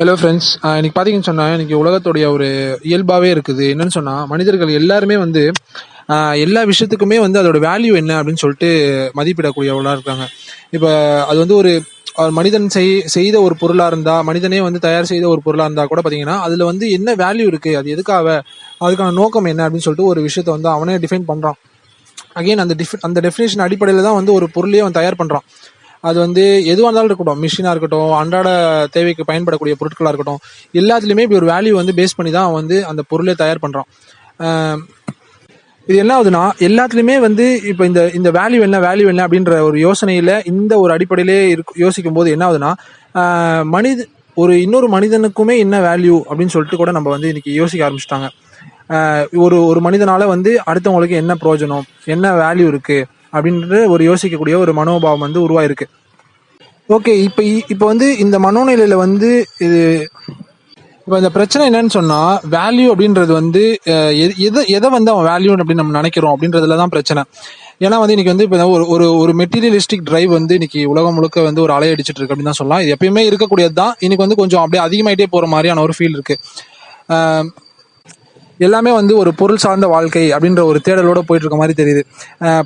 Hello friends இன்னைக்கு பார்த்தீங்கன்னு சொன்னால் இன்னைக்கு உலகத்துடைய ஒரு இயல்பாகவே இருக்குது. என்னன்னு சொன்னால் மனிதர்கள் எல்லாருமே வந்து எல்லா விஷயத்துக்குமே வந்து அதோட வேல்யூ என்ன அப்படின்னு சொல்லிட்டு மதிப்பிடக்கூடியவர்களாக இருக்காங்க. இப்போ அது வந்து ஒரு மனிதன் செய் செய்த ஒரு பொருளாக இருந்தால் மனிதனே வந்து தயார் செய்த ஒரு பொருளாக இருந்தால் கூட பார்த்தீங்கன்னா அதில் வந்து என்ன வேல்யூ இருக்குது அது எதுக்காக அதுக்கான நோக்கம் என்ன அப்படின்னு சொல்லிட்டு ஒரு விஷயத்த வந்து அவனே டிஃபைன் பண்ணுறான் அகைன் அந்த டிஃப அந்த டெஃபினேஷன் அடிப்படையில் தான் வந்து ஒரு பொருளையே அவன் தயார் பண்ணுறான் அது வந்து எதுவாக இருந்தாலும் இருக்கட்டும். மிஷினாக இருக்கட்டும் அன்றாட தேவைக்கு பயன்படக்கூடிய பொருட்களாக இருக்கட்டும் எல்லாத்துலேயுமே இப்படி ஒரு வேல்யூ வந்து பேஸ் பண்ணி தான் வந்து அந்த பொருளை தயார் பண்ணுறோம் இது என்ன ஆகுதுன்னா எல்லாத்துலேயுமே வந்து இப்போ இந்த இந்த வேல்யூ என்ன வேல்யூ என்ன அப்படின்ற ஒரு யோசனையில் இந்த ஒரு அடிப்படையிலே இருக்கு யோசிக்கும் போது என்ன ஆகுதுன்னா மனித ஒரு இன்னொரு மனிதனுக்குமே என்ன வேல்யூ அப்படின்னு சொல்லிட்டு கூட நம்ம வந்து இன்னைக்கு யோசிக்க ஆரம்பிச்சிட்டாங்க. ஒரு ஒரு மனிதனால வந்து அடுத்தவங்களுக்கு என்ன பிரயோஜனம் என்ன வேல்யூ இருக்குது அப்படின்றது ஒரு யோசிக்கக்கூடிய ஒரு மனோபாவம் வந்து உருவாயிருக்கு. ஓகே இப்போ இப்போ வந்து இந்த மனோநிலையில வந்து இது இப்போ இந்த பிரச்சனை என்னன்னு சொன்னால் வேல்யூ அப்படின்றது வந்து எதை எதை வந்து அவன் வேல்யூ அப்படின்னு நம்ம நினைக்கிறோம் அப்படின்றதுல தான் பிரச்சனை. ஏன்னா வந்து இன்னைக்கு வந்து இப்போ ஒரு ஒரு ஒரு மெட்டீரியலிஸ்டிக் டிரைவ் வந்து இன்னைக்கு உலகம் முழுக்க வந்து ஒரு அலையடிச்சிட்டு இருக்கு அப்படின்னு தான் சொல்லலாம். இது எப்பயுமே இருக்கக்கூடியது தான் இன்னைக்கு வந்து கொஞ்சம் அப்படியே அதிகமாயிட்டே போகிற மாதிரியான ஒரு ஃபீல் இருக்கு. எல்லாமே வந்து ஒரு பொருள் சார்ந்த வாழ்க்கை அப்படின்ற ஒரு தேடலோட போயிட்டு இருக்க மாதிரி தெரியுது.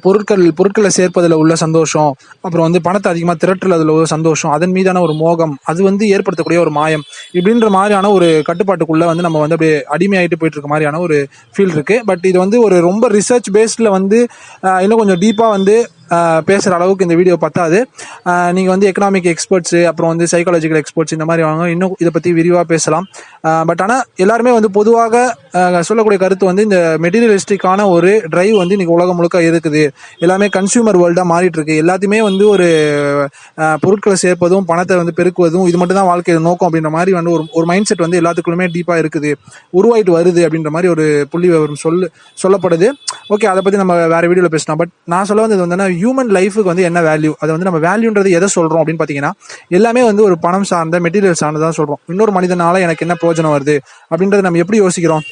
பொருட்கள் பொருட்களை சேர்ப்பதில் உள்ள சந்தோஷம் அப்புறம் வந்து பணத்தை அதிகமாக திரட்டுறதுல ஒரு சந்தோஷம் அதன் மீதான ஒரு மோகம் அது வந்து ஏற்படுத்தக்கூடிய ஒரு மாயம் இப்படின்ற மாதிரியான ஒரு கட்டுப்பாட்டுக்குள்ள வந்து நம்ம வந்து அப்படியே அடிமையாயிட்டு போயிட்டு இருக்க மாதிரியான ஒரு ஃபீல் இருக்கு. பட் இது வந்து ஒரு ரொம்ப ரிசர்ச் பேஸ்டில் வந்து இன்னும் கொஞ்சம் டீப்பாக வந்து பேசுகிற அளவுக்கு இந்த வீடியோ பத்தாது. நீங்கள் வந்து எக்கனாமிக் எக்ஸ்பர்ட்ஸு அப்புறம் வந்து சைக்காலஜிக்கல் எக்ஸ்பர்ட்ஸ் இந்த மாதிரி வாங்க இன்னும் இதை பற்றி விரிவாக பேசலாம். பட் ஆனால் எல்லாருமே வந்து பொதுவாக சொல்லக்கூடிய கருத்து வந்து இந்த மெட்டீரியலிஸ்டிக்கான ஒரு டிரைவ் வந்து இன்னைக்கு உலகம் முழுக்க இருக்குது. எல்லாமே கன்சியூமர் வேர்ல்டாக மாறிட்டு இருக்கு எல்லாத்தையுமே வந்து ஒரு பொருட்களை சேர்ப்பதும் பணத்தை வந்து பெருக்குவதும் இது மட்டும் தான் வாழ்க்கையோட நோக்கம் அப்படின்ற மாதிரி வந்து ஒரு ஒரு மைண்ட் செட் வந்து எல்லாத்துக்குள்ளுமே டீப்பாக இருக்குது. உருவாயிட்டு வருது அப்படின்ற மாதிரி ஒரு புள்ளி விவரம் சொல்லு சொல்லப்படுது. ஓகே அதை பற்றி நம்ம வேற வீடியோவில் பேசலாம். பட் நான் சொல்ல வந்தது வந்து ஹியூமன் லைஃபுக்கு வந்து என்ன வேல்யூ அதை வந்து நம்ம வேல்யூன்றது எதை சொல்கிறோம் அப்படின்னு பார்த்தீங்கன்னா எல்லாமே வந்து ஒரு பணம் சார்ந்த மெட்டீரியல் சார்ந்ததான் சொல்கிறோம் இன்னொரு மனிதனால எனக்கு என்ன பிரோஜனம் வருது அப்படின்றத நம்ம எப்படி யோசிக்கிறோம்?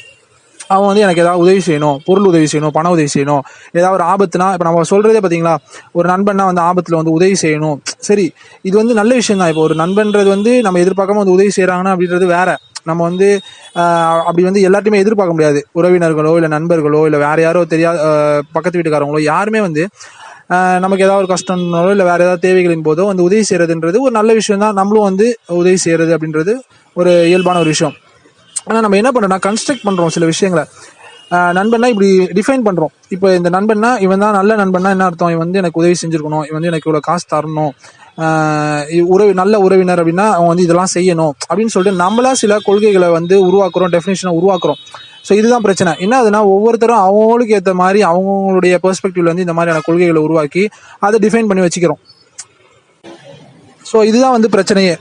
அவன் வந்து எனக்கு ஏதாவது உதவி செய்யணும் பொருள் உதவி செய்யணும் பண உதவி செய்யணும் ஏதாவது ஒரு ஆபத்துனா இப்போ நம்ம சொல்கிறதே பார்த்தீங்களா ஒரு நண்பன்னா வந்து ஆபத்தில் வந்து உதவி செய்யணும். சரி இது வந்து நல்ல விஷயம் தான் இப்போ ஒரு நண்பன்றது வந்து நம்ம எதிர்பார்க்காம வந்து உதவி செய்கிறாங்கன்னா அப்படின்றது வேற. நம்ம வந்து அப்படி வந்து எல்லாத்தையுமே எதிர்பார்க்க முடியாது. உறவினர்களோ இல்லை நண்பர்களோ இல்லை வேறு யாரோ தெரியாத பக்கத்து வீட்டுக்காரங்களோ யாருமே வந்து நமக்கு ஏதாவது ஒரு கஷ்டம்னாலோ இல்லை வேறு ஏதாவது தேவைகளின் போதோ வந்து உதவி செய்கிறதுன்றது ஒரு நல்ல விஷயம் தான் நம்மளும் வந்து உதவி செய்கிறது அப்படின்றது ஒரு இயல்பான ஒரு விஷயம். ஆனால் நம்ம என்ன பண்ணுறோம்னா கன்ஸ்ட்ரக்ட் பண்ணுறோம் சில விஷயங்களை. நண்பன்னா இப்படி டிஃபைன் பண்ணுறோம் இப்போ இந்த நண்பன்னா இவன் தான் நல்ல நண்பன்னா என்ன அர்த்தம்? இவன் வந்து எனக்கு உதவி செஞ்சுருக்கணும். இவன் வந்து எனக்கு இவ்வளோ காசு தரணும். உறவு நல்ல உறவினர் அப்படின்னா அவன் வந்து இதெல்லாம் செய்யணும். அப்படின்னு சொல்லிட்டு நம்மளா சில கொள்கைகளை வந்து உருவாக்குறோம் டெஃபினேஷனை உருவாக்குறோம். ஸோ இதுதான் பிரச்சனை. என்ன அதுனா ஒவ்வொருத்தரும் அவங்களுக்கு ஏற்ற மாதிரி அவங்களுடைய பெர்ஸ்பெக்டிவ்ல வந்து இந்த மாதிரியான கொள்கைகளை உருவாக்கி அதை டிஃபைன் பண்ணி வச்சுக்கிறோம். ஸோ இதுதான் வந்து பிரச்சனையே.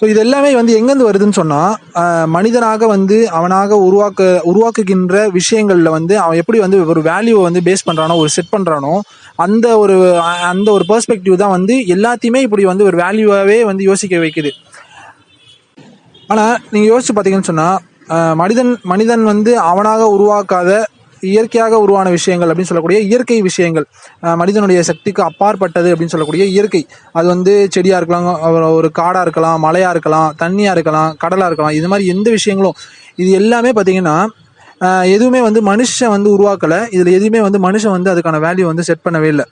ஸோ இது எல்லாமே வந்து எங்கேருந்து வருதுன்னு சொன்னால் மனிதனாக வந்து அவனாக உருவாக்க உருவாக்குகின்ற விஷயங்களில் வந்து அவன் எப்படி வந்து ஒரு வேல்யூவை வந்து பேஸ் பண்ணுறானோ ஒரு செட் பண்ணுறானோ அந்த ஒரு அந்த ஒரு பெர்ஸ்பெக்டிவ் தான் வந்து எல்லாத்தையுமே இப்படி வந்து ஒரு வேல்யூவாகவே வந்து யோசிக்க வைக்குது. ஆனால் நீங்கள் யோசிச்சு பார்த்தீங்கன்னு சொன்னால் மனிதன் மனிதன் வந்து அவனாக உருவாக்காத இயற்கையாக உருவான விஷயங்கள் அப்படின்னு சொல்லக்கூடிய இயற்கை விஷயங்கள். மனிதனுடைய சக்திக்கு அப்பாற்பட்டது அப்படின்னு சொல்லக்கூடிய இயற்கை. அது வந்து செடியாக இருக்கலாம் ஒரு காடாக இருக்கலாம் மலையாக இருக்கலாம் தண்ணியாக இருக்கலாம் கடலாக இருக்கலாம் இது மாதிரி எந்த விஷயங்களும். இது எல்லாமே பார்த்தீங்கன்னா எதுவுமே வந்து மனுஷன் வந்து உருவாக்கலை. இதில் எதுவுமே வந்து மனுஷன் வந்து அதுக்கான வேல்யூ வந்து செட் பண்ணவே இல்லை.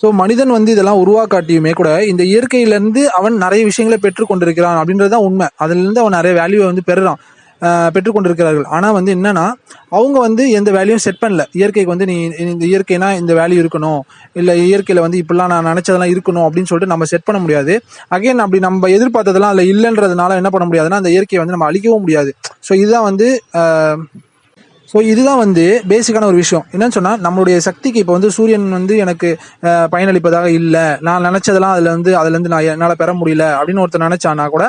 ஸோ மனிதன் வந்து இதெல்லாம் உருவாக்காட்டியுமே கூட இந்த இயற்கையிலேருந்து அவன் நிறைய விஷயங்களை பெற்றுக்கொண்டிருக்கிறான் அப்படின்றது தான் உண்மை அதுலேருந்து அவன் நிறைய வேல்யூவை வந்து பெறுறான். பெற்றுக்கொண்டிருக்கிறார்கள். ஆனால் வந்து என்னன்னா அவங்க வந்து எந்த வேலையும் செட் பண்ணல. இயற்கைக்கு வந்து நீ இந்த இயற்கைனா இந்த வேல்யூ இருக்கணும். இல்லை இயற்கையில் வந்து இப்படிலாம் நான் நினச்சதெல்லாம் இருக்கணும் அப்படின்னு சொல்லிட்டு நம்ம செட் பண்ண முடியாது. அகைன் அப்படி நம்ம எதிர்பார்த்ததெல்லாம் அதில் இல்லைன்றதுனால என்ன பண்ண முடியாதுன்னா அந்த இயற்கையை வந்து நம்ம அழிக்கவும் முடியாது. ஸோ இதுதான் வந்து ஸோ இதுதான் வந்து பேசிக்கான ஒரு விஷயம். என்னன்னு சொன்னால் நம்மளுடைய சக்திக்கு இப்போ வந்து சூரியன் வந்து எனக்கு பயனளிப்பதாக இல்லை. நான் நினச்சதெல்லாம் அதில் வந்து அதுலேருந்து நான் என்னால் பெற முடியல அப்படின்னு ஒருத்தர் நினச்சானா கூட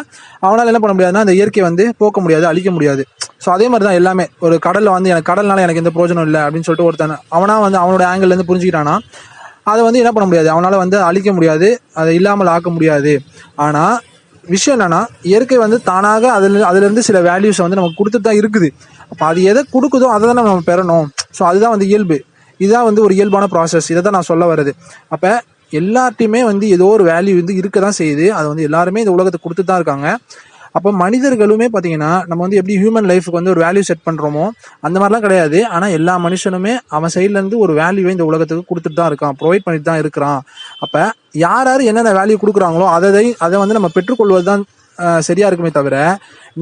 அவனால் என்ன பண்ண முடியாதுன்னா அந்த இயற்கையை வந்து போக்க முடியாது அழிக்க முடியாது. ஸோ அதே மாதிரி தான் எல்லாமே. ஒரு கடலில் வந்து எனக்கு கடல்னால எனக்கு எந்த பிரோஜனம் இல்லை அப்படின்னு சொல்லிட்டு ஒருத்தன் அவனா வந்து அவனோட ஆங்கிள்லேருந்து புரிஞ்சுக்கிட்டானா அதை வந்து என்ன பண்ண முடியாது? அவனால் வந்து அழிக்க முடியாது அதை இல்லாமல் ஆக்க முடியாது. ஆனால் விஷயம் என்னன்னா இயற்கை வந்து தானாக அதுல அதுலேருந்து சில வேல்யூஸை வந்து நமக்கு கொடுத்துட்டு தான் இருக்குது. அப்போ அது எதை கொடுக்குதோ அதை தான் நம்ம பெறணும். ஸோ அதுதான் வந்து இயல்பு. இதுதான் வந்து ஒரு இயல்பான ப்ராசஸ் இதை தான் நான் சொல்ல வருது அப்போ எல்லார்ட்டையுமே வந்து ஏதோ ஒரு வேல்யூ வந்து இருக்க தான் செய்யுது. அதை வந்து எல்லாருமே இந்த உலகத்தை கொடுத்துட்டு தான் இருக்காங்க. அப்போ மனிதர்களுமே பார்த்தீங்கன்னா நம்ம வந்து எப்படி ஹியூமன் லைஃபுக்கு வந்து ஒரு வேல்யூ செட் பண்ணுறோமோ அந்த மாதிரிலாம் கிடையாது. ஆனால் எல்லா மனுஷனுமே அவன் சைட்லேருந்து ஒரு வேல்யூவை இந்த உலகத்துக்கு கொடுத்துட்டு தான் இருக்கான் ப்ரொவைட் பண்ணிட்டு தான் இருக்கிறான். அப்போ யார் யார் என்னென்ன வேல்யூ கொடுக்குறாங்களோ அதை அதை வந்து நம்ம பெற்றுக்கொள்வது தான் சரியா இருக்குமே தவிர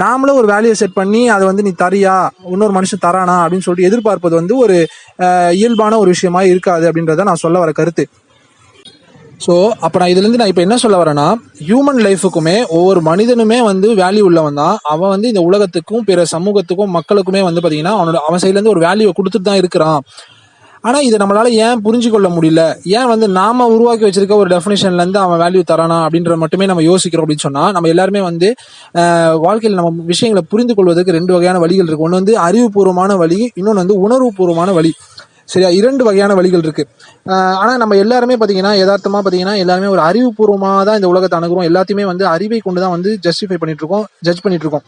நாமளும் ஒரு வேல்யூ செட் பண்ணி அதை வந்து நீ தரியா இன்னொரு மனுஷன் தரானா அப்படின்னு சொல்லிட்டு எதிர்பார்ப்பது வந்து ஒரு இயல்பான ஒரு விஷயமா இருக்காது அப்படின்றத நான் சொல்ல வர கருத்து. ஸோ அப்போ நான் இதுலேருந்து நான் இப்போ என்ன சொல்ல வரேன்னா ஹியூமன் லைஃபுக்குமே ஒவ்வொரு மனிதனுமே வந்து வேல்யூ உள்ளவன் தான். அவன் வந்து இந்த உலகத்துக்கும் பிற சமூகத்துக்கும் மக்களுக்குமே வந்து பார்த்தீங்கன்னா அவனோட அவன் சைட்லேருந்து ஒரு வேல்யூவை கொடுத்துட்டு தான் இருக்கிறான். ஆனால் இதை நம்மளால ஏன் புரிஞ்சு கொள்ள முடியல? ஏன் வந்து நாம உருவாக்கி வச்சிருக்க ஒரு டெஃபினேஷன்லேருந்து அவன் வேல்யூ தரானா அப்படின்ற மட்டுமே நம்ம யோசிக்கிறோம் அப்படின்னு சொன்னால் நம்ம எல்லாருமே வந்து வாழ்க்கையில் நம்ம விஷயங்களை புரிந்து கொள்வதற்கு ரெண்டு வகையான வழிகள் இருக்கு. ஒன்று வந்து அறிவுபூர்வமான வழி இன்னொன்று வந்து உணர்வுபூர்வமான வழி. சரியா? இரண்டு வகையான வழிகள் இருக்கு. ஆனால் நம்ம எல்லாருமே பார்த்தீங்கன்னா யதார்த்தமாக பார்த்தீங்கன்னா எல்லாருமே ஒரு அறிவுபூர்வமாக தான் இந்த உலகத்தை அணுகிறோம். எல்லாத்தையுமே வந்து அறிவை கொண்டு தான் வந்து ஜஸ்டிஃபை பண்ணிட்டு இருக்கோம் ஜட்ஜ் பண்ணிட்டு இருக்கோம்.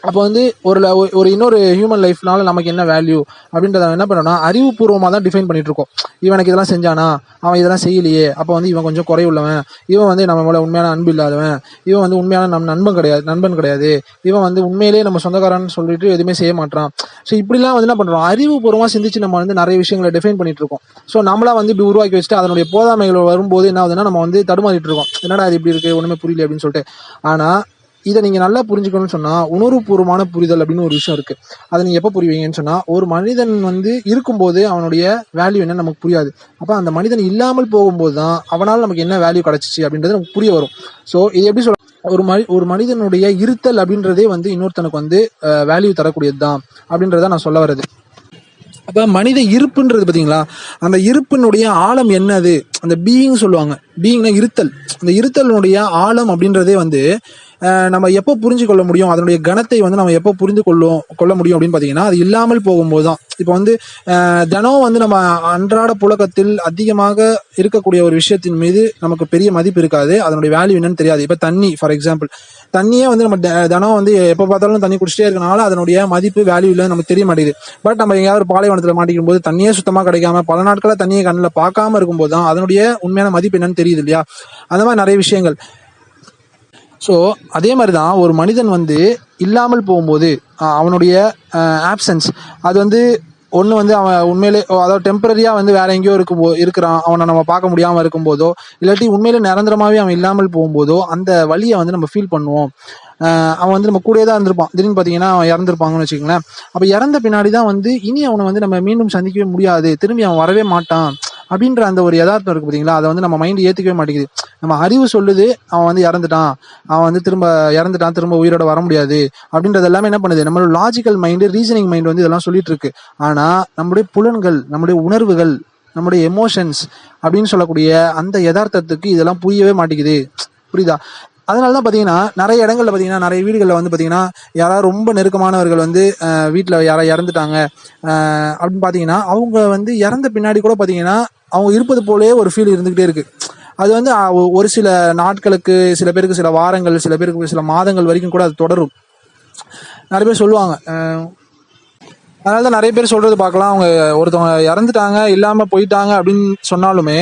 அப்போ வந்து ஒரு ல- ஒரு- ஒரு இன்னொரு ஹியூமன் லைஃப்னால நமக்கு என்ன வேல்யூ அப்படின்றத என்ன பண்ணோம்னா அறிவுபூர்வமாக தான் டிஃபைன் பண்ணிட்டு இருக்கோம். இவனுக்கு இதெல்லாம் செஞ்சானா? அவன் இதெல்லாம் செய்யலையே. அப்போ வந்து இவன் கொஞ்சம் குறைவுள்ளவன் இவன் வந்து நம்ம மேலே உண்மையான அன்பு இல்லாதவன். இவன் வந்து உண்மையான நம் நண்பன் கிடையாது நண்பன் கிடையாது. இவன் வந்து உண்மையிலேயே நம்ம சொந்தக்காரன்னு சொல்லிட்டு எதுவுமே செய்ய மாட்டான் ஸோ இப்படிலாம் வந்து என்ன பண்ணுறோம் அறிவுபூர்வமாக சிந்திச்சு நம்ம வந்து நிறைய விஷயங்களை டிஃபைன் பண்ணிட்டு இருக்கோம். ஸோ நம்மளா வந்து இப்படி உருவாக்கி வச்சுட்டு அதனுடைய போதாமைகள் வரும்போது என்ன ஆகுதுன்னா நம்ம வந்து தடுமாறிட்டு இருக்கோம். என்னடா இது இப்படி இருக்கு? ஒன்றுமே புரியல அப்படின்னு சொல்லிட்டு. ஆனால் இதை நீங்க நல்லா புரிஞ்சுக்கணும்னு சொன்னா உணர்வுபூர்வமான புரிதல் அப்படின்னு ஒரு விஷயம் இருக்கு. அதை நீங்க எப்போ புரிவீங்கன்னு சொன்னா ஒரு மனிதன் வந்து இருக்கும்போது அவனுடைய வேல்யூ என்ன நமக்கு புரியாது. அப்ப அந்த மனிதன் இல்லாமல் போகும்போது தான் அவனால் நமக்கு என்ன வேல்யூ கிடைச்சிச்சு அப்படின்றது நமக்கு புரிய வரும். ஸோ இது எப்படி சொல்ல ஒரு மனி ஒரு மனிதனுடைய இருத்தல் அப்படின்றதே வந்து இன்னொருத்தனுக்கு வந்து வேல்யூ தரக்கூடியது தான் அப்படின்றத நான் சொல்ல வர்றது. அப்ப மனித இருப்புன்றது பாத்தீங்களா? அந்த இருப்பினுடைய ஆழம் என்னது? அந்த பீயிங் சொல்லுவாங்க. பீயிங்னா இருத்தல். அந்த இருத்தலினுடைய ஆழம் அப்படின்றதே வந்து நம்ம எப்போ புரிஞ்சு கொள்ள முடியும் அதனுடைய கணத்தை வந்து நம்ம எப்போ புரிந்து கொள்ளும் கொள்ள முடியும் அப்படின்னு பார்த்தீங்கன்னா அது இல்லாமல் போகும்போது தான். இப்போ வந்து தினம் வந்து நம்ம அன்றாட புழக்கத்தில் அதிகமாக இருக்கக்கூடிய ஒரு விஷயத்தின் மீது நமக்கு பெரிய மதிப்பு இருக்காது. அதனுடைய வேல்யூ என்னன்னு தெரியாது. இப்போ தண்ணி ஃபார் எக்ஸாம்பிள் தண்ணியே வந்து நம்ம தினம் வந்து எப்போ பார்த்தாலும் தண்ணி குடிச்சிட்டே இருக்கனால அதனுடைய மதிப்பு வேல்யூ இல்லை நமக்கு தெரிய மாட்டேங்குது. பட் நம்ம எங்கேயாவது ஒரு பாலைவனத்தில் மாட்டிக்கும் போது தண்ணியே சுத்தமாக கிடைக்காம பல நாட்களாக தண்ணியை கண்ணில் பார்க்காம இருக்கும்போது தான் அதனுடைய உண்மையான மதிப்பு என்னன்னு தெரியுது இல்லையா? அந்த மாதிரி நிறைய விஷயங்கள். ஸோ அதே மாதிரி தான் ஒரு மனிதன் வந்து இல்லாமல் போகும்போது அவனுடைய ஆப்சன்ஸ் அது வந்து ஒன்று வந்து அவன் உண்மையிலே அதாவது டெம்பரரியாக வந்து வேற எங்கேயோ இருக்கும் போ இருக்கிறான். அவனை நம்ம பார்க்க முடியாமல் இருக்கும்போதோ இல்லாட்டி உண்மையிலே நிரந்தரமாகவே அவன் இல்லாமல் போகும்போதோ அந்த வழியை வந்து நம்ம ஃபீல் பண்ணுவோம். அவன் வந்து நம்ம கூடயே தான் இருந்திருப்பான். திடீர்னு பார்த்தீங்கன்னா அவன் இறந்துருப்பாங்கன்னு வச்சுக்கோங்களேன். அப்போ இறந்த பின்னாடி தான் வந்து இனி அவனை வந்து நம்ம மீண்டும் சந்திக்கவே முடியாது. திரும்பி அவன் வரவே மாட்டான். அப்படின்ற அந்த ஒரு யதார்த்தம் இருக்கு பார்த்தீங்களா அதை வந்து நம்ம மைண்ட் ஏற்றுக்கவே மாட்டேங்குது. நம்ம அறிவு சொல்லுது அவன் வந்து இறந்துட்டான். அவன் வந்து திரும்ப இறந்துட்டான் திரும்ப உயிரோட வர முடியாது. அப்படின்றது எல்லாமே என்ன பண்ணுது? நம்மளோட லாஜிக்கல் மைண்டு ரீசனிங் மைண்ட் வந்து இதெல்லாம் சொல்லிட்டு இருக்கு. ஆனா நம்முடைய புலன்கள் நம்முடைய உணர்வுகள் நம்முடைய எமோஷன்ஸ் அப்படின்னு சொல்லக்கூடிய அந்த யதார்த்தத்துக்கு இதெல்லாம் புரியவே மாட்டேங்குது. புரியுதா? அதனால தான் பார்த்தீங்கன்னா நிறைய இடங்கள்ல பார்த்தீங்கன்னா நிறைய வீடுகளில் வந்து பார்த்தீங்கன்னா யாராவது ரொம்ப நெருக்கமானவர்கள் வந்து வீட்டில் யாராவது இறந்துட்டாங்க. அப்படின்னு பார்த்தீங்கன்னா அவங்க வந்து இறந்த பின்னாடி கூட பார்த்தீங்கன்னா அவங்க இருப்பது போலவே ஒரு ஃபீல் இருந்துகிட்டே இருக்கு. அது வந்து ஒரு சில நாட்களுக்கு சில பேருக்கு சில வாரங்கள் சில பேருக்கு சில மாதங்கள் வரைக்கும் கூட அது தொடரும். நிறைய பேர் சொல்லுவாங்க. அஹ், அதனால தான் நிறைய பேர் சொல்றது பார்க்கலாம். அவங்க ஒருத்தவங்க இறந்துட்டாங்க இல்லாம போயிட்டாங்க அப்படின்னு சொன்னாலுமே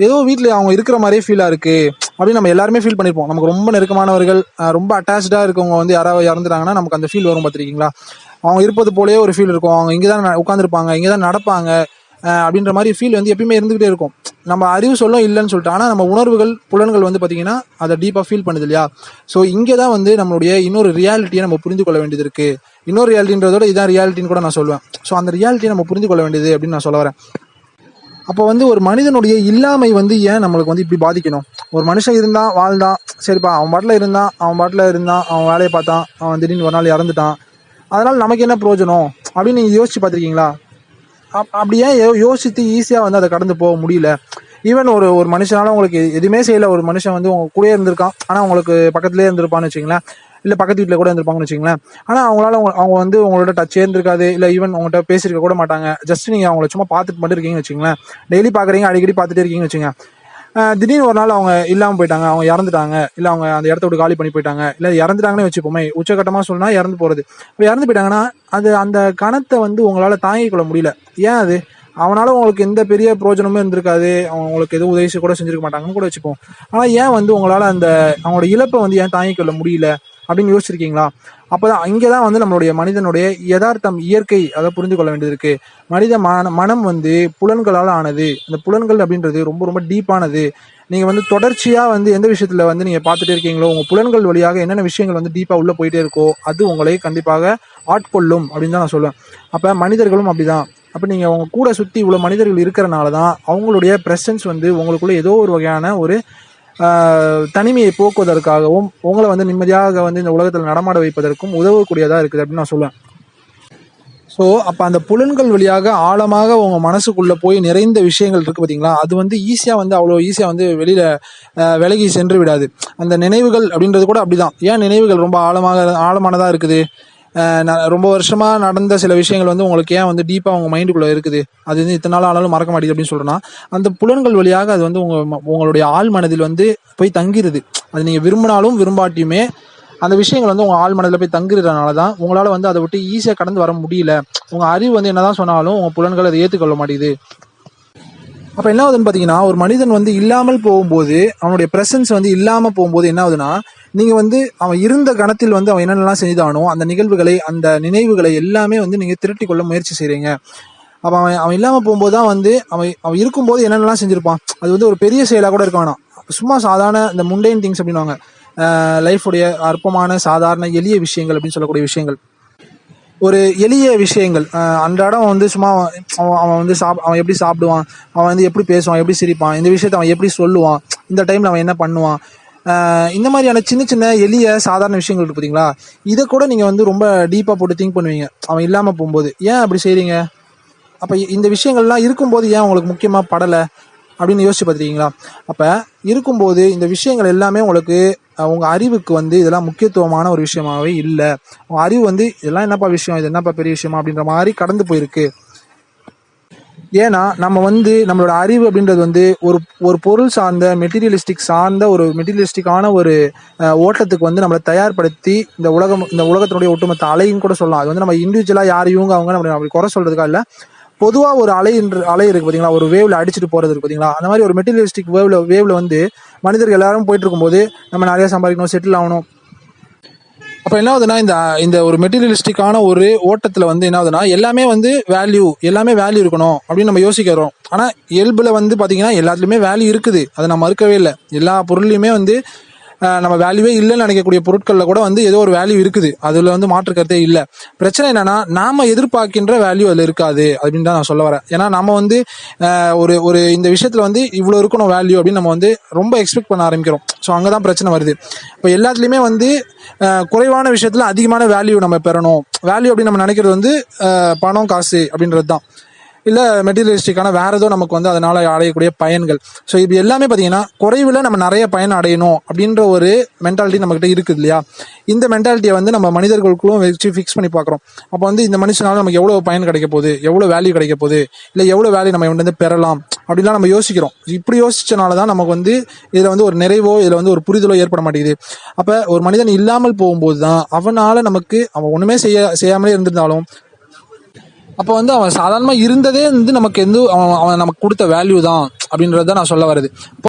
ஏதோ வீட்டில் அவங்க இருக்கிற மாதிரியே ஃபீலா இருக்கு. அப்படின்னு நம்ம எல்லாருமே ஃபீல் பண்ணிருப்போம். நமக்கு ரொம்ப நெருக்கமானவர்கள் ரொம்ப அட்டாச்சா இருக்கவங்க வந்து யாராவது இறந்துட்டாங்கன்னா நமக்கு அந்த ஃபீல் வரும் பார்த்துருக்கீங்களா? அவங்க இருப்பது போலயே ஒரு ஃபீல் இருக்கும். அவங்க இங்கே தான் உட்காந்துருப்பாங்க இங்கே தான் நடப்பாங்க. அப்படின்ற மாதிரி ஃபீல் வந்து எப்பயுமே இருந்துகிட்டே இருக்கும். நம்ம அறிவு சொல்லும் இல்லைன்னு சொல்லிட்டு. ஆனால் நம்ம உணர்வுகள் புலன்கள் வந்து பார்த்தீங்கன்னா அதை டீப்பாக ஃபீல் பண்ணுது இல்லையா? ஸோ இங்கே தான் வந்து நம்மளுடைய இன்னொரு ரியாலிட்டியை நம்ம புரிந்து கொள்ள வேண்டியது இருக்குது இன்னொரு ரியாலிட்டின்றதோட இதான் ரியாலிட்டின்னு கூட நான் சொல்லுவேன். ஸோ அந்த ரியாலிட்டியை நம்ம புரிந்து கொள்ள வேண்டியது அப்படின்னு நான் சொல்ல வரேன். அப்போ வந்து ஒரு மனிதனுடைய இல்லாமை வந்து ஏன் நம்மளுக்கு வந்து இப்படி பாதிக்கணும்? ஒரு மனுஷன் இருந்தான் வாழ்ந்தான். சரிப்பா அவன் பாட்டில் இருந்தான் அவன் பாட்டில் இருந்தான் அவன் வேலையை பார்த்தான் அவன் திடீர்னு ஒரு நாள் இறந்துட்டான். அதனால் நமக்கு என்ன பிரயோஜனம்? அப்படின்னு நீங்கள் யோசிச்சு பார்த்துருக்கீங்களா? அப்படியே யோசித்து ஈஸியாக வந்து அதை கடந்து போக முடியல? ஈவன் ஒரு ஒரு மனுஷனால உங்களுக்கு எதுவுமே செய்யல. ஒரு மனுஷன் வந்து உங்க கூடயே இருந்திருக்கான். ஆனால் உங்களுக்கு பக்கத்துலேயே இருந்திருப்பான்னு வச்சுங்களேன் இல்லை பக்கத்து வீட்டில் கூட இருந்திருப்பாங்கன்னு வச்சுங்களேன் ஆனால் அவங்களால அவங்க வந்து உங்களோட டச்சே இருந்திருக்காது. இல்லை ஈவன் உங்கள்கிட்ட பேசியிருக்க கூட மாட்டாங்க. ஜஸ்ட் நீங்கள் அவங்கள சும்மா பார்த்துட்டு மட்டும் இருக்கீங்கன்னு வச்சுங்களேன் டெய்லி பார்க்குறீங்க அடிக்கடி பார்த்துட்டே இருக்கீங்கன்னு வச்சுங்க திடீர்னு ஒரு நாள் அவங்க இல்லாமல் போயிட்டாங்க அவங்க இறந்துட்டாங்க இல்லை அவங்க அந்த இடத்த விட்டு காலி பண்ணி போயிட்டாங்க இல்லை இறந்துட்டாங்கன்னு வச்சுப்போமே உச்சகட்டமாக சொன்னா இறந்து போகிறது இப்போ இறந்து போயிட்டாங்கன்னா அது அந்த கணத்தை வந்து உங்களால் தாங்கிக் கொள்ள முடியல. ஏன் அது? அவனால உங்களுக்கு எந்த பெரிய பிரயோஜனமும் இருந்திருக்காது. அவங்க உங்களுக்கு எதுவும் உதவி கூட செஞ்சிருக்க மாட்டாங்கன்னு கூட வச்சுப்போம். ஆனா ஏன் வந்து உங்களால அந்த அவங்களோட இழப்பை வந்து ஏன் தாங்கிக் கொள்ள முடியல? அப்படின்னு யோசிச்சிருக்கீங்களா? அப்பதான் அங்கேதான் வந்து நம்மளுடைய மனிதனுடைய யதார்த்தம் இயற்கை அதை புரிந்து கொள்ள வேண்டியது இருக்கு. மனித மனம் வந்து புலன்களால் ஆனது. அந்த புலன்கள் அப்படின்றது ரொம்ப ரொம்ப டீப்பானது நீங்க வந்து தொடர்ச்சியா வந்து எந்த விஷயத்துல வந்து நீங்க பார்த்துட்டே இருக்கீங்களோ உங்க புலன்கள் வழியாக என்னென்ன விஷயங்கள் வந்து டீப்பா உள்ள போயிட்டே இருக்கோ அது உங்களை கண்டிப்பாக ஆட்கொள்ளும் அப்படின்னு தான் நான் சொல்லுவேன். அப்ப மனிதர்களும் அப்படிதான். அப்ப நீங்க உங்க கூட சுத்தி இவ்வளோ மனிதர்கள் இருக்கிறனால தான் அவங்களுடைய பிரசன்ஸ் வந்து உங்களுக்குள்ள ஏதோ ஒரு வகையான ஒரு தனிமையை போக்குவதற்காகவும் உங்களை வந்து நிம்மதியாக வந்து இந்த உலகத்தில் நடமாட வைப்பதற்கும் உதவக்கூடியதா இருக்குது அப்படின்னு நான் சொல்லுவேன். ஸோ அப்போ அந்த புலன்கள் வழியாக ஆழமாக உங்க மனசுக்குள்ள போய் நிறைந்த விஷயங்கள் இருக்கு பார்த்தீங்களா அது வந்து ஈஸியாக வந்து அவ்வளோ ஈஸியாக வந்து வெளியில விலகி சென்று விடாது. அந்த நினைவுகள் அப்படின்றது கூட அப்படிதான். ஏன் நினைவுகள் ரொம்ப ஆழமாக ஆழமானதா இருக்குது? ரொம்ப வருஷமா நடந்த சில விஷயங்கள் வந்து உங்களுக்கு ஏன் வந்து டீப்பாக உங்க மைண்டுக்குள்ள இருக்குது? அது வந்து இத்தனை நாள் ஆனாலும் மறக்க மாட்டேங்குது அப்படின்னு சொல்றேன்னா அந்த புலன்கள் வழியாக அது வந்து உங்க உங்களுடைய ஆள் மனதில் வந்து போய் தங்கிருது. அது நீங்க விரும்பினாலும் விரும்பாட்டியுமே அந்த விஷயங்கள் வந்து உங்க ஆள் மனதில் போய் தங்குறதுனால தான் உங்களால வந்து அதை விட்டு ஈஸியாக கடந்து வர முடியல. உங்க அறிவு வந்து என்னதான் சொன்னாலும் உங்க புலன்கள் அதை ஏற்றுக்கொள்ள மாட்டேங்குது. அப்போ என்ன ஆகுதுன்னு பார்த்தீங்கன்னா ஒரு மனிதன் வந்து இல்லாமல் போகும்போது அவனுடைய பிரசன்ஸ் வந்து இல்லாமல் போகும்போது என்ன ஆகுதுன்னா நீங்கள் வந்து அவன் இருந்த கணத்தில் வந்து அவன் என்னென்னலாம் செய்தானோ அந்த நிகழ்வுகளை அந்த நினைவுகளை எல்லாமே வந்து நீங்கள் திரட்டி கொள்ள முயற்சி செய்கிறீங்க அப்போ அவன் அவன் இல்லாமல் போகும்போது தான் வந்து அவன் அவன் இருக்கும்போது என்னென்னலாம் செஞ்சிருப்பான். அது வந்து ஒரு பெரிய செயலாக கூட இருக்கானா சும்மா சாதாரண இந்த முண்டைன் திங்ஸ் அப்படின்னுவாங்க லைஃபுடைய அற்பமான சாதாரண எளிய விஷயங்கள் அப்படின்னு சொல்லக்கூடிய விஷயங்கள். ஒரு எளிய விஷயங்கள். அன்றாடம் வந்து சும்மா அவன் அவன் வந்து சாப் அவன் எப்படி சாப்பிடுவான் அவன் வந்து எப்படி பேசுவான் எப்படி சிரிப்பான் இந்த விஷயத்த அவன் எப்படி சொல்லுவான் இந்த டைம்ல அவன் என்ன பண்ணுவான். இந்த மாதிரியான சின்ன சின்ன எளிய சாதாரண விஷயங்கள் இருக்கு பார்த்தீங்களா இதை கூட நீங்க வந்து ரொம்ப டீப்பா போட்டு திங்க் பண்ணுவீங்க. அவன் இல்லாம போகும்போது. ஏன் அப்படி செய்றீங்க? அப்ப இந்த விஷயங்கள்லாம் இருக்கும்போது ஏன் உங்களுக்கு முக்கியமா படலை? அப்படின்னு யோசிச்சு பார்த்துருக்கீங்களா அப்போ இருக்கும்போது இந்த விஷயங்கள் எல்லாமே உங்களுக்கு உங்கள் அறிவுக்கு வந்து இதெல்லாம் முக்கியத்துவமான ஒரு விஷயமாவே இல்லை. உங்கள் அறிவு வந்து இதெல்லாம் என்னப்பா விஷயம்? இது என்னப்பா பெரிய விஷயமா? அப்படின்ற மாதிரி கடந்து போயிருக்கு. ஏன்னா நம்ம வந்து நம்மளோட அறிவு அப்படின்றது வந்து ஒரு ஒரு பொருள் சார்ந்த மெட்டீரியலிஸ்டிக் சார்ந்த ஒரு மெட்டீரியலிஸ்டிக்கான ஒரு ஓட்டத்துக்கு வந்து நம்மளை தயார்படுத்தி இந்த உலகம் இந்த உலகத்தினுடைய ஒட்டுமொத்த அலையும் கூட சொல்லலாம். அது வந்து நம்ம இண்டிவிஜுவலாக யார் இவங்க அவங்க நம்ம அப்படி குறை சொல்கிறதுக்காக இல்லை பொதுவா ஒரு அலை அலை இருக்கு பாத்தீங்களா? ஒரு வேவ்ல அடிச்சுட்டு போறது இருக்கு பாத்தீங்களா? அந்த மாதிரி ஒரு மெட்டீரியலிஸ்டிக் வேவ்ல வேவ்ல வந்து மனிதர்கள் எல்லாரும் போயிட்டு இருக்கும்போது நம்ம நிறைய சம்பாதிக்கணும் செட்டில் ஆகணும். அப்ப என்ன ஆகுதுன்னா இந்த இந்த ஒரு மெட்டீரியலிஸ்டிக்கான ஒரு ஓட்டத்துல வந்து என்ன ஆகுதுன்னா எல்லாமே வந்து வேல்யூ எல்லாமே வேல்யூ இருக்கணும் அப்படின்னு நம்ம யோசிக்கிறோம். ஆனா இயல்புல வந்து பாத்தீங்கன்னா எல்லாத்துலயுமே வேல்யூ இருக்குது. அதை நம்ம மறுக்கவே இல்லை. எல்லா பொருள்லையுமே வந்து நம்ம வேல்யூவே இல்லைன்னு நினைக்கக்கூடிய பொருட்களில் கூட வந்து ஏதோ ஒரு வேல்யூ இருக்குது. அதில் வந்து மாற்று கருத்தே இல்லை. பிரச்சனை என்னன்னா நாம எதிர்பார்க்கின்ற வேல்யூ அதில் இருக்காது அப்படின்னு தான் நான் சொல்ல வரேன். ஏன்னா நம்ம வந்து ஒரு ஒரு இந்த விஷயத்தில் வந்து இவ்வளோ இருக்கணும் வேல்யூ அப்படின்னு நம்ம வந்து ரொம்ப எக்ஸ்பெக்ட் பண்ண ஆரம்பிக்கிறோம். ஸோ அங்கே தான் பிரச்சனை வருது. இப்போ எல்லாத்துலேயுமே வந்து குறைவான விஷயத்தில் அதிகமான வேல்யூ நம்ம பெறணும். வேல்யூ அப்படின்னு நம்ம நினைக்கிறது வந்து பணம் காசு அப்படின்றது தான் இல்ல மெட்டீரியலிஸ்டிக்கான வேற ஏதோ நமக்கு வந்து அதனால அடையக்கூடிய பயன்கள். ஸோ இது எல்லாமே பார்த்தீங்கன்னா குறைவில் நம்ம நிறைய பயன் அடையணும் அப்படின்ற ஒரு மென்டாலிட்டி நம்மக்கிட்ட இருக்குது இல்லையா? இந்த மென்டாலிட்டியை வந்து நம்ம மனிதர்களுக்குள்ளும் வச்சு ஃபிக்ஸ் பண்ணி பார்க்குறோம் அப்போ வந்து இந்த மனுஷனால நமக்கு எவ்வளோ பயன் கிடைக்க போகுது? எவ்வளோ வேல்யூ கிடைக்க போகுது? இல்லை எவ்வளோ வேல்யூ நம்ம வந்து பெறலாம்? அப்படிலாம் நம்ம யோசிக்கிறோம். இப்படி யோசிச்சனால தான் நமக்கு வந்து இதில் வந்து ஒரு நிறைவோ இதில் வந்து ஒரு புரிதலோ ஏற்பட மாட்டேங்குது. அப்போ ஒரு மனிதன் இல்லாமல் போகும்போது தான் அவனால நமக்கு அவன் ஒன்றுமே செய்ய செய்யாமலே இருந்திருந்தாலும் அப்போ வந்து அவன் சாதாரணமாக இருந்ததே வந்து நமக்கு எந்த அவன் அவன் நமக்கு கொடுத்த வேல்யூ தான் அப்படின்றத நான் சொல்ல வருது.